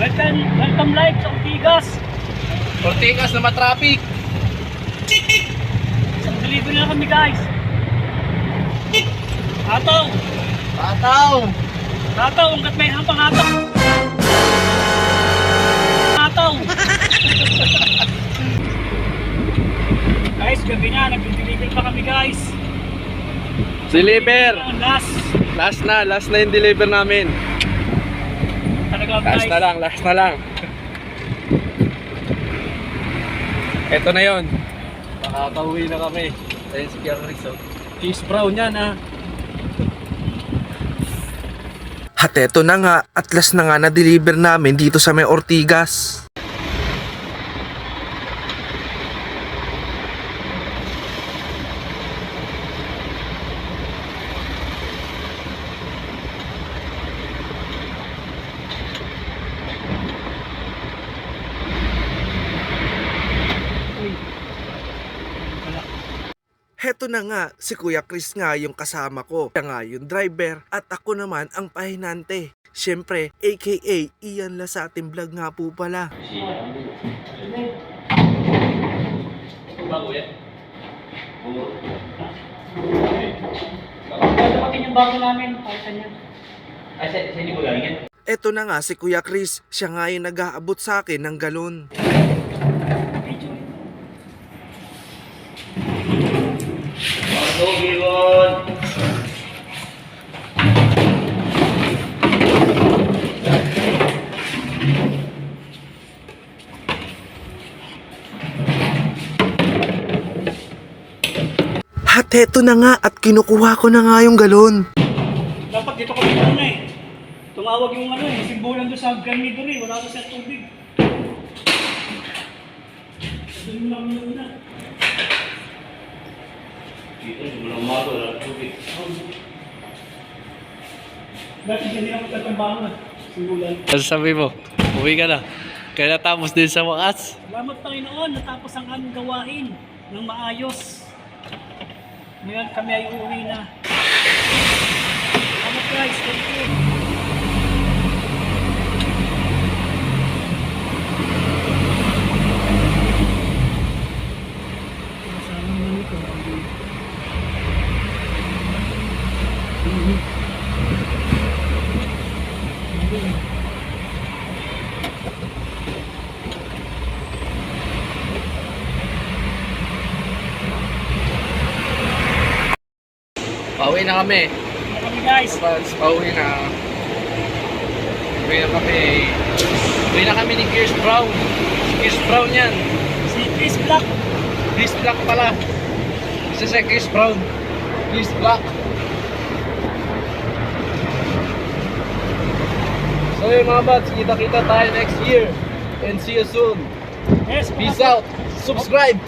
Welcome, welcome live sa Ortigas. Ortigas na matraffic. Isang delivery na kami guys. Ataw! Pataw! Ataw, hanggat may hampang ataw. Ataw! guys, gabi na, nag-deliver pa kami guys. Deliver! Last. Last na, last na yung deliver namin. Last na lang, last na lang. Ito na yon. Makakauwi na kami. Ayun si Kuya Chris, oh. Cheese brown yan, ha. At eto na nga, at last na nga na-deliver namin dito sa may Ortigas. Heto na nga, si Kuya Chris nga yung kasama ko. Siya nga yung driver at ako naman ang pahinante. Siyempre, aka Ian la sa ating vlog nga po pala. Dadapatin yung bago namin. Palitan niya. Eto na nga si Kuya Chris, siya nga yung nag-aabot sa akin ng galon. At eto na nga at kinukuha ko na nga yung galon. Dapat dito kami muna eh. Tumawag yung ano eh, simbolan doon sa granidor eh, wala na sa tubig. Doon lang muna. Dito, walang mato, wala tubig. Dati hindi na magtatambangan. Simbolan. Ano sabi mo? Uwi ka na. Kaya natapos din sa wakas. Salamat Panginoon, natapos ang aming gawain ng maayos. Ngayon kami ay uuwi na. Salamat guys, thank you. Kasama naman ito. Pauwi na kami. Kami guys. Once pauwi na. Uwi na kami. Uwi na kami ni Gears Brown. Gears Brown yan. Si Chris Black. Chris Black pala. Isa si Chris Brown. Chris Black. So yun mga buds, kita-kita tayo next year. And see you soon. Yes, Peace out. Subscribe.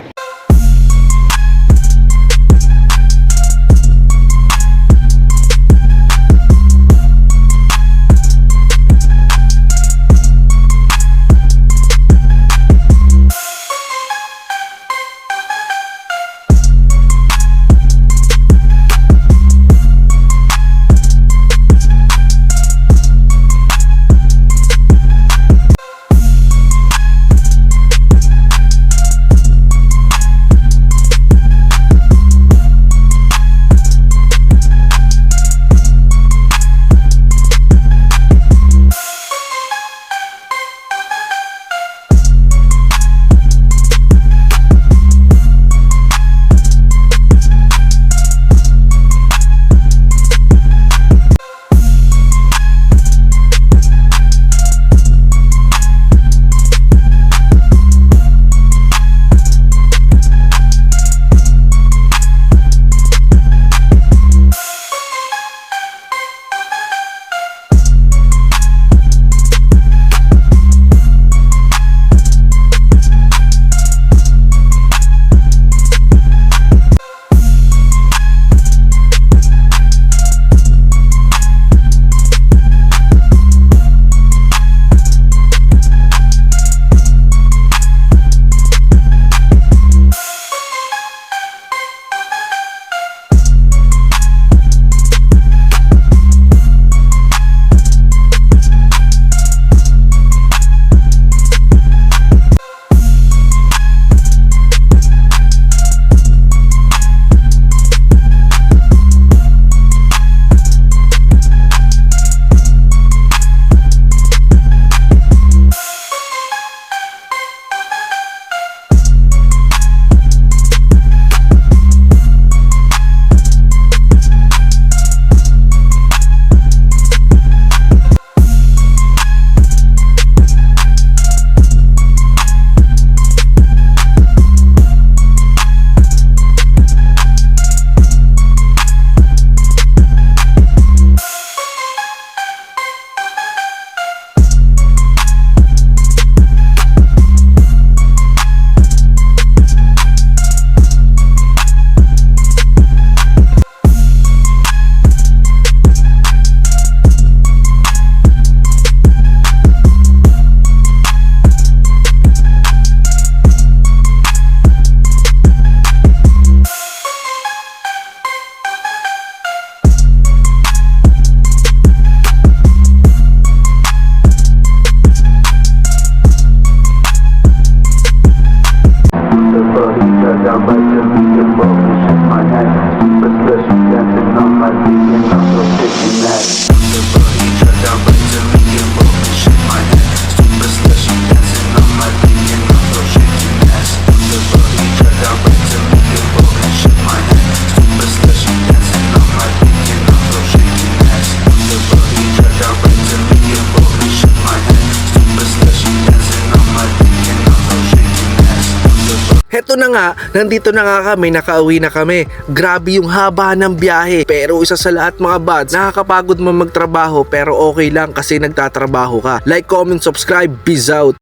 Eto na nga, nandito na nga kami, nakauwi na kami. Grabe yung haba ng biyahe. Pero isa sa lahat mga buds, nakakapagod man magtrabaho pero okay lang kasi nagtatrabaho ka. Like, comment, subscribe, peace out.